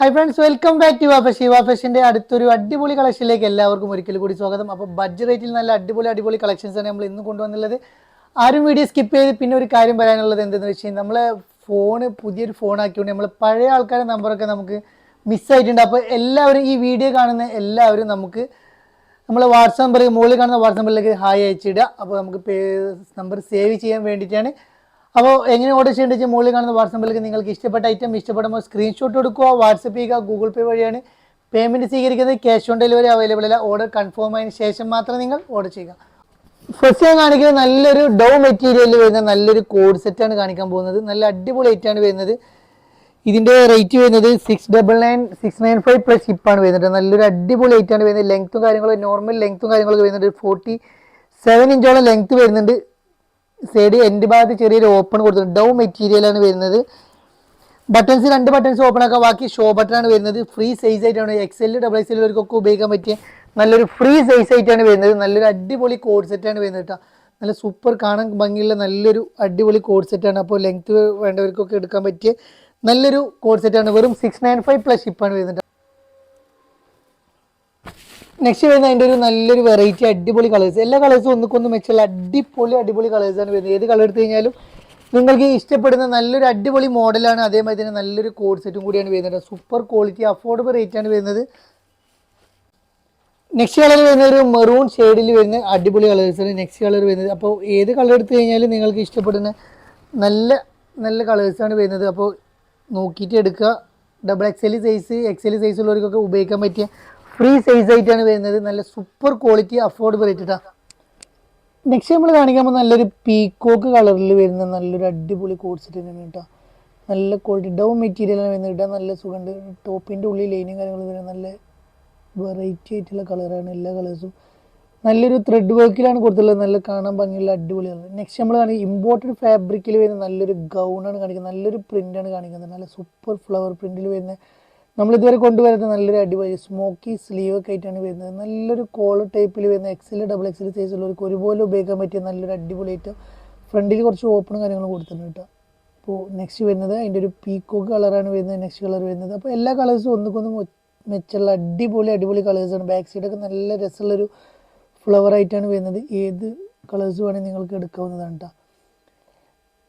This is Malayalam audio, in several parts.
Hi friends welcome back to വാഫഷ് വാഫഷിന്റെ അടുത്തൊരു അടിപൊളി കളക്ഷനിലേക്ക് എല്ലാവർക്കും ഒരിക്കൽ കൂടി സ്വാഗതം. അപ്പോൾ ബഡ്ജറ്റ് റേറ്റിൽ നല്ല അടിപൊളി അടിപൊളി കളക്ഷൻസ് ആണ് നമ്മൾ ഇന്ന് കൊണ്ടുവന്നുള്ളത്. ആരും വീഡിയോ സ്കിപ്പ് ചെയ്ത് പിന്നെ ഒരു കാര്യം പറയാനുള്ളത് എന്തെന്ന് വെച്ച് കഴിഞ്ഞാൽ നമ്മളെ ഫോണ് പുതിയൊരു ഫോൺ ആക്കിയോണ്ട് നമ്മൾ പഴയ ആൾക്കാരുടെ നമ്പറൊക്കെ നമുക്ക് മിസ്സായിട്ടുണ്ട് അപ്പോൾ എല്ലാവരും ഈ വീഡിയോ കാണുന്ന എല്ലാവരും നമുക്ക് നമ്മൾ വാട്സാപ്പ് നമ്പർ മുകളിൽ കാണുന്ന വാട്സാപ്പ് നമ്പറിലേക്ക് ഹായ് അയച്ചിടുക. അപ്പോൾ നമുക്ക് നമ്പർ സേവ് ചെയ്യാൻ വേണ്ടിയിട്ടാണ് അപ്പോൾ എങ്ങനെ ഓർഡർ ചെയ്യേണ്ടത് മുകളിൽ കാണുന്ന വാട്സാപ്പ് നമ്പറിലേക്ക് നിങ്ങൾക്ക് ഇഷ്ടപ്പെട്ട ഐറ്റം ഇഷ്ടപ്പെടുമ്പോൾ സ്ക്രീൻഷോട്ട് എടുക്കുക വാട്സപ്പ് ചെയ്യുക ഗൂഗിൾ പേ വഴിയാണ് പേയ്മെന്റ് സ്വീകരിക്കുന്നത്. ക്യാഷ് ഓൺ ഡെലിവറി അവൈലബിൾ അല്ല. ഓർഡർ കൺഫേം ആയതിനു ശേഷം മാത്രം നിങ്ങൾ ഓർഡർ ചെയ്യുക. ഫസ്റ്റ് ഞാൻ കാണിക്കുന്നത് നല്ലൊരു ഡോ മെറ്റീരിയലിൽ വരുന്ന നല്ലൊരു കോഡ് സെറ്റാണ് കാണിക്കാൻ പോകുന്നത്. നല്ല അടിപൊളി ഐറ്റാണ് വരുന്നത്. ഇതിന്റെ റേറ്റ് വരുന്നത് six double nine six nine five plus ഷിപ്പാണ് വരുന്നത്. നല്ലൊരു അടിപൊളി ഐറ്റാണ് വരുന്നത്. ലെങ്ത്തും കാര്യങ്ങളും നോർമൽ ലെങ്ത്തും കാര്യങ്ങളൊക്കെ വരുന്നുണ്ട്. ഫോർട്ടി സെവൻ ഇഞ്ചോളം ലെങ്ത്ത് വരുന്നുണ്ട്. സൈഡ് എൻഡ് ഭാഗത്ത് ചെറിയൊരു ഓപ്പൺ കൊടുത്തിട്ടുണ്ട്. ഡൗ മെറ്റീരിയലാണ് വരുന്നത്. ബട്ടൺസ് രണ്ട് ബട്ടൺസ് ഓപ്പൺ ആക്കാം ബാക്കി ഷോ ബട്ടൺ ആണ് വരുന്നത്. ഫ്രീ സൈസ് ആയിട്ടാണ്. എക്സെൽ ഡബിൾ എക്സ് എല്ലാവർക്കൊക്കെ ഉപയോഗിക്കാൻ പറ്റിയ നല്ലൊരു ഫ്രീ സൈസ് ആയിട്ടാണ് വരുന്നത്. നല്ലൊരു അടിപൊളി കോഡ് സെറ്റാണ് വരുന്നത് കേട്ടോ നല്ല സൂപ്പർ കാണാൻ ഭംഗിയുള്ള നല്ലൊരു അടിപൊളി കോഡ് സെറ്റാണ് അപ്പോൾ ലെങ്ത് വേണ്ടവർക്കൊക്കെ എടുക്കാൻ പറ്റിയ നല്ലൊരു കോഡ് സെറ്റാണ് വെറും സിക്സ് നയൻ ഫൈവ് പ്ലസ് ഷിപ്പാണ് വരുന്നത് നെക്സ്റ്റ് വരുന്ന അതിന്റെ ഒരു നല്ലൊരു വെറൈറ്റി അടിപൊളി കളേഴ്സ് എല്ലാ കളേഴ്സും ഒന്നുക്കൊന്ന് മെച്ചുള്ള അടിപൊളി അടിപൊളി കളേഴ്സാണ് വരുന്നത്. ഏത് കളർ എടുത്തു കഴിഞ്ഞാലും നിങ്ങൾക്ക് ഇഷ്ടപ്പെടുന്ന നല്ലൊരു അടിപൊളി മോഡലാണ് അതേമാതിരി തന്നെ നല്ലൊരു കോഡ് സെറ്റും കൂടിയാണ് വരുന്നത് സൂപ്പർ ക്വാളിറ്റി അഫോർഡബിൾ റേറ്റ് ആണ് വരുന്നത്. നെക്സ്റ്റ് കളർ വരുന്ന ഒരു മെറൂൺ ഷെയ്ഡിൽ വരുന്ന അടിപൊളി കളേഴ്സാണ് നെക്സ്റ്റ് കളർ വരുന്നത്. അപ്പോൾ ഏത് കളർ എടുത്തു കഴിഞ്ഞാലും നിങ്ങൾക്ക് ഇഷ്ടപ്പെടുന്ന നല്ല നല്ല കളേഴ്സാണ് വരുന്നത്. അപ്പോൾ നോക്കിയിട്ട് എടുക്കുക. Double X L size XL size ഉള്ളവർക്കൊക്കെ ഉപയോഗിക്കാൻ പറ്റിയ ഫ്രീ സൈസ് ആയിട്ടാണ് വരുന്നത്. നല്ല സൂപ്പർ ക്വാളിറ്റി അഫോർഡബിൾ റേറ്റ് കേട്ടോ നെക്സ്റ്റ് നമ്മൾ കാണിക്കാൻ പോകുന്ന നല്ലൊരു പീക്കോക്ക് കളറിൽ വരുന്ന നല്ലൊരു അടിപൊളി കോഡ് സെറ്റ് തന്നെയാണ് കേട്ടോ. നല്ല ക്വാളിറ്റി ഡൗൺ മെറ്റീരിയലാണ് വരുന്നത് കേട്ടോ. നല്ല സുഖമുണ്ട്. ടോപ്പിന്റെ ഉള്ളിൽ ലൈനും കാര്യങ്ങളും വരുന്നത് നല്ല വെറൈറ്റി ആയിട്ടുള്ള കളറാണ് എല്ലാ കളേഴ്സും നല്ലൊരു ത്രെഡ് വർക്കിലാണ് കൊടുത്തിട്ടുള്ളത്. നല്ല കാണാൻ ഭംഗിയുള്ള അടിപൊളിയാണ് നെക്സ്റ്റ് നമ്മൾ കാണിക്കുക ഇമ്പോർട്ടഡ് ഫാബ്രിക്കിൽ വരുന്ന നല്ലൊരു ഗൗണാണ് കാണിക്കുന്നത്. നല്ലൊരു പ്രിന്റാണ് കാണിക്കുന്നത്. നല്ല സൂപ്പർ ഫ്ലവർ പ്രിന്റിൽ വരുന്ന നമ്മൾ ഇതുവരെ കൊണ്ടുവരുന്ന നല്ലൊരു അടിപൊളി സ്മോക്കി സ്ലീവ് ഒക്കെ ആയിട്ടാണ് വരുന്നത്. നല്ലൊരു കോൾ ടൈപ്പിൽ വരുന്ന എക്സൽ ഡബിൾ എക്സൽ സൈസ് ഉള്ളവർക്ക് ഒരുപോലെ ഉപയോഗിക്കാൻ പറ്റിയ നല്ലൊരു അടിപൊളി ഐറ്റം ഫ്രണ്ടിൽ കുറച്ച് ഓപ്പണും കാര്യങ്ങളും കൊടുത്തിട്ടുണ്ട് കേട്ടോ. അപ്പോൾ നെക്സ്റ്റ് വരുന്നത് അതിന്റെ ഒരു പീക്കോക്ക് കളറാണ് വരുന്നത് നെക്സ്റ്റ് കളർ വരുന്നത്. അപ്പോൾ എല്ലാ കളേഴ്സും ഒന്നുകൊന്നും മെച്ചുള്ള അടിപൊളി അടിപൊളി കളേഴ്സാണ് ബാക്ക് സൈഡൊക്കെ നല്ല രസമുള്ളൊരു ഫ്ലവർ ആയിട്ടാണ് വരുന്നത്. ഏത് കളേഴ്സ് വേണമെങ്കിൽ നിങ്ങൾക്ക് എടുക്കാവുന്നതാണ് കേട്ടോ.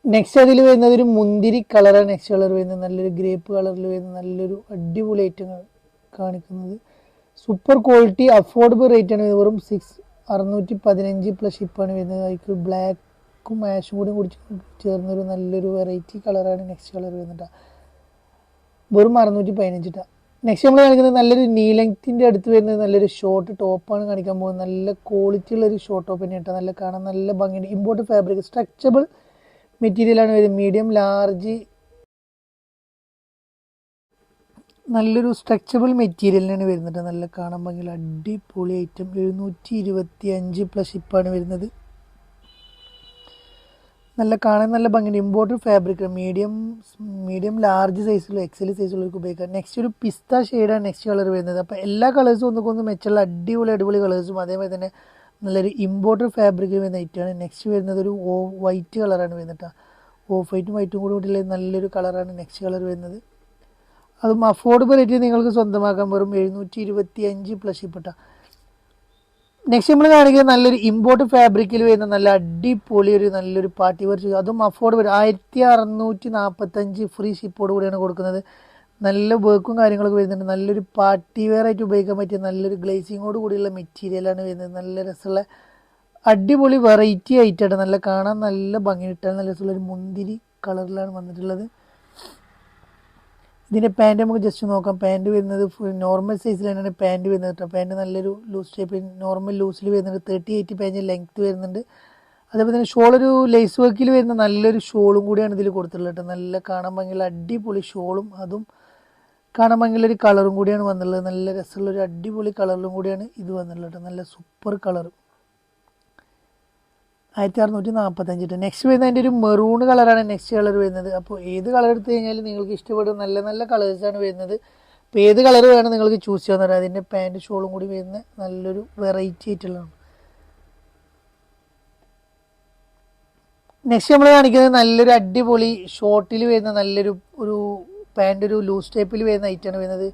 നെക്സ്റ്റ് അതിൽ വരുന്നത് ഒരു മുന്തിരി കളറാണ് നെക്സ്റ്റ് കളർ വരുന്നത് നല്ലൊരു ഗ്രേപ്പ് കളറിൽ വരുന്ന നല്ലൊരു അടിപൊളി ഐറ്റം കാണിക്കുന്നത്. സൂപ്പർ ക്വാളിറ്റി അഫോർഡബിൾ റേറ്റ് ആണ്. വെറും സിക്സ് അറുന്നൂറ്റി പതിനഞ്ച് പ്ലസ് ഷിപ്പാണ് വരുന്നത്. അതിൽ ബ്ലാക്കും ആഷും കൂടി കൂടി ചേർന്നൊരു നല്ലൊരു വെറൈറ്റി കളറാണ് നെക്സ്റ്റ് കളർ വരുന്നത് വെറും അറുന്നൂറ്റി പതിനഞ്ചിട്ട നെക്സ്റ്റ് നമ്മൾ കാണിക്കുന്നത് നല്ലൊരു നീലത്തിന്റെ അടുത്ത് വരുന്നത് നല്ലൊരു ഷോർട്ട് ടോപ്പാണ് കാണിക്കാൻ പോകുന്നത്. നല്ല ക്വാളിറ്റി ഉള്ള ഒരു ഷോർട്ട് ടോപ്പ് തന്നെ കേട്ടോ നല്ല കാണാൻ നല്ല ഭംഗിയുണ്ട്. ഇമ്പോർട്ട് ഫാബ്രിക് സ്ട്രക്ചബിൾ മെറ്റീരിയലാണ് വരുന്നത്. മീഡിയം ലാർജ് നല്ലൊരു സ്ട്രക്ചബിൾ മെറ്റീരിയലിനാണ് വരുന്നത്. നല്ല കാണാൻ ഭംഗിയുള്ള അടിപൊളി ഐറ്റം എഴുന്നൂറ്റി ഇരുപത്തി അഞ്ച് പ്ലസ് ഷിപ്പാണ് വരുന്നത്. നല്ല കാണാൻ നല്ല ഭംഗി imported fabric medium medium large സൈസുള്ള എക്സൽ സൈസുള്ളവർക്ക് ഉപയോഗിക്കാം. നെക്സ്റ്റ് ഒരു പിസ്ത ഷെയ്ഡാണ് നെക്സ്റ്റ് കളർ വരുന്നത്. അപ്പോൾ എല്ലാ കളേഴ്സും ഒന്നുകൊന്ന് മെച്ചുള്ള അടിപൊളി അടിപൊളി കളേഴ്സും അതേപോലെ തന്നെ നല്ലൊരു ഇമ്പോർട്ടഡ് ഫാബ്രിക് വരുന്ന ഐറ്റമാണ് നെക്സ്റ്റ് വരുന്നത് ഒരു ഓ വൈറ്റ് കളറാണ് വരുന്നത് ഓഫ് വൈറ്റും വൈറ്റും കൂടി കൂടിയുള്ള നല്ലൊരു കളറാണ് നെക്സ്റ്റ് കളർ വരുന്നത്. അതും അഫോർഡബിൾ ആയിട്ട് നിങ്ങൾക്ക് സ്വന്തമാക്കാൻ വെറും എഴുന്നൂറ്റി ഇരുപത്തി അഞ്ച് പ്ലസ് ഇപ്പെട്ട നെക്സ്റ്റ് നമ്മൾ കാണിക്കുന്നത് നല്ലൊരു ഇമ്പോർട്ട് ഫാബ്രിക്കിൽ വരുന്ന നല്ല അടിപൊളി ഒരു നല്ലൊരു പാർട്ടി വെയർ അതും അഫോർഡബിൾ ആയിരത്തി അറുന്നൂറ്റി നാൽപ്പത്തഞ്ച് ഫ്രീ ഷിപ്പോട് കൂടിയാണ് കൊടുക്കുന്നത്. നല്ല വർക്കും കാര്യങ്ങളൊക്കെ വരുന്നുണ്ട്. നല്ലൊരു പാർട്ടി വെയർ ആയിട്ട് ഉപയോഗിക്കാൻ പറ്റിയ നല്ലൊരു ഗ്ലേസിങ്ങോട് കൂടിയുള്ള മെറ്റീരിയലാണ് വരുന്നത്. നല്ല രസമുള്ള അടിപൊളി വെറൈറ്റി ആയിട്ടാണ് നല്ല കാണാൻ നല്ല ഭംഗിയിട്ടാണ്. നല്ല രസമുള്ള ഒരു മുന്തിരി കളറിലാണ് വന്നിട്ടുള്ളത്. ഇതിന്റെ പാന്റ് നമുക്ക് ജസ്റ്റ് നോക്കാം. പാന്റ് വരുന്നത് ഫുൾ നോർമൽ സൈസിൽ തന്നെയാണ് പാന്റ് വരുന്നത് കേട്ടോ പാന്റ് നല്ലൊരു ലൂസ് ടൈപ്പ് നോർമൽ ലൂസിൽ വരുന്നുണ്ട്. തേർട്ടി എയ്റ്റ് പാന്റ് ലെങ്ത്ത് വരുന്നുണ്ട്. അതേപോലെ തന്നെ ഷോൾ ഒരു ലേസ് വർക്കിൽ വരുന്ന നല്ലൊരു ഷോളും കൂടിയാണ് ഇതിൽ കൊടുത്തിട്ടുള്ളത് കേട്ടോ നല്ല കാണാൻ ഭംഗിയുള്ള അടിപൊളി ഷോളും അതും കാണാൻ ഭംഗിയുള്ള ഒരു കളറും കൂടിയാണ് വന്നുള്ളത് നല്ല രസമുള്ള ഒരു അടിപൊളി കളറിലും കൂടിയാണ് ഇത് കേട്ടോ നല്ല സൂപ്പർ കളർ. ആയിരത്തി അറുന്നൂറ്റി നാൽപ്പത്തഞ്ച് നെക്സ്റ്റ് വരുന്നത് അതിന്റെ ഒരു മെറൂൺ കളറാണ് നെക്സ്റ്റ് കളർ വരുന്നത്. അപ്പോൾ ഏത് കളർ എടുത്തു കഴിഞ്ഞാലും നിങ്ങൾക്ക് ഇഷ്ടപ്പെടുന്ന നല്ല നല്ല കളേഴ്സാണ് വരുന്നത്. അപ്പോൾ ഏത് കളർ വേണം നിങ്ങൾക്ക് ചൂസ് ചെയ്യാൻ തരാം അതിന്റെ പാന്റ് ഷോളും കൂടി വരുന്ന നല്ലൊരു വെറൈറ്റി ആയിട്ടുള്ളതാണ്. നെക്സ്റ്റ് നമ്മൾ കാണിക്കുന്നത് നല്ലൊരു അടിപൊളി ഷോർട്ടിൽ വരുന്ന നല്ലൊരു ഒരു പാന്റ് ഒരു ലൂസ് ടൈപ്പിൽ വരുന്ന ഐറ്റാണ് വരുന്നത്.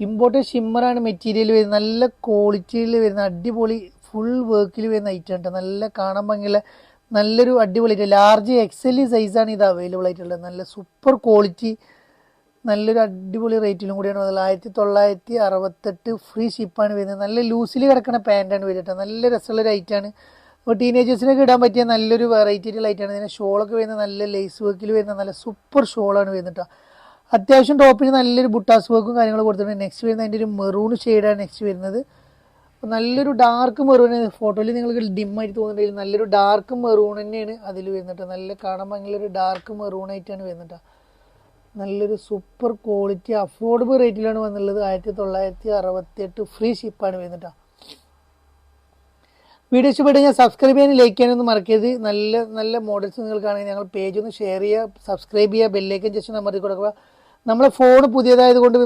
ഇമ്പോർട്ടന്റ് ഷിമ്മറാണ് മെറ്റീരിയൽ വരുന്നത്. നല്ല ക്വാളിറ്റിയിൽ വരുന്ന അടിപൊളി ഫുൾ വർക്കിൽ വരുന്ന ഐറ്റം കേട്ടോ നല്ല കാണാൻ ഭംഗിയുള്ള നല്ലൊരു അടിപൊളി ലാർജ് എക്സൽ സൈസാണ് ഇത് അവൈലബിൾ ആയിട്ടുള്ളത്. നല്ല സൂപ്പർ ക്വാളിറ്റി നല്ലൊരു അടിപൊളി റേറ്റിലും കൂടിയാണ് വന്നത് ആയിരത്തി തൊള്ളായിരത്തി അറുപത്തെട്ട് ഫ്രീ ഷിപ്പാണ് വരുന്നത്. നല്ല ലൂസിൽ കിടക്കുന്ന പാന്റാണ് വരുന്നത് നല്ല രസമുള്ള ഒരു ഐറ്റാണ് അപ്പോൾ ടീനേജേഴ്സിനൊക്കെ ഇടാൻ പറ്റിയ നല്ലൊരു വെറൈറ്റി ലൈറ്റാണ് ഇതിന് ഷോളൊക്കെ വരുന്നത് നല്ല ലേസ് വർക്കിൽ വരുന്ന നല്ല സൂപ്പർ ഷോളാണ് വരുന്നത് കേട്ടോ അത്യാവശ്യം ടോപ്പിന് നല്ലൊരു ബുട്ടാസ് വർക്കും കാര്യങ്ങളും കൊടുത്തിട്ടുണ്ട്. നെക്സ്റ്റ് വരുന്നത് അതിന്റെ ഒരു മെറൂൺ ഷെയ്ഡാണ് നെക്സ്റ്റ് വരുന്നത്. നല്ലൊരു ഡാർക്ക് മെറൂൺ ഫോട്ടോയിൽ നിങ്ങൾക്ക് ഡിം ഡിമ്മായിട്ട് തോന്നുന്നുണ്ടെങ്കിൽ നല്ലൊരു ഡാർക്ക് മെറൂൺ തന്നെയാണ് അതിൽ വരുന്നിട്ട് നല്ല കാണാൻ ഭയങ്കര ഡാർക്ക് മെറൂൺ ആയിട്ടാണ് വരുന്നിട്ട് നല്ലൊരു സൂപ്പർ ക്വാളിറ്റി അഫോർഡബിൾ റേറ്റിലാണ് വന്നുള്ളത് ആയിരത്തി തൊള്ളായിരത്തി അറുപത്തി എട്ട് ഫ്രീ ഷിപ്പാണ് വരുന്നിട്ട് വീഡിയോ ഇഷ്ടപ്പെട്ട് കഴിഞ്ഞാൽ സബ്സ്ക്രൈബ് ചെയ്യാനും ലൈക്ക് ചെയ്യാനൊന്നും മറക്കരുത്. നല്ല നല്ല മോഡൽസ് നിങ്ങൾക്കാണെങ്കിൽ ഞങ്ങൾ പേജ് ഒന്ന് ഷെയർ ചെയ്യുക സബ്സ്ക്രൈബ് ചെയ്യുക ബെല്ലേക്കൻ ജസ്റ്റ് നമ്പറിൽ കൊടുക്കുക. നമ്മളെ ഫോൺ പുതിയതായത് കൊണ്ട്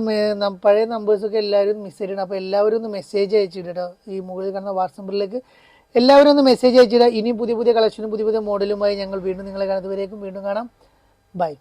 പഴയ നമ്പേഴ്സൊക്കെ എല്ലാവരും മിസ് ചെയ്യണം. അപ്പോൾ എല്ലാവരും ഒന്ന് മെസ്സേജ് അയച്ചിട്ട് ഈ മുകളിൽ കാണുന്ന വാട്സപ്പ് നമ്പറിലേക്ക് എല്ലാവരും ഒന്ന് മെസ്സേജ് അയച്ചിടുക ഇനിയും പുതിയ പുതിയ കളക്ഷനും പുതിയ പുതിയ മോഡലുമായി ഞങ്ങൾ വീണ്ടും നിങ്ങളെ കാണുന്നതുവരേക്കും വീണ്ടും കാണാം. ബൈ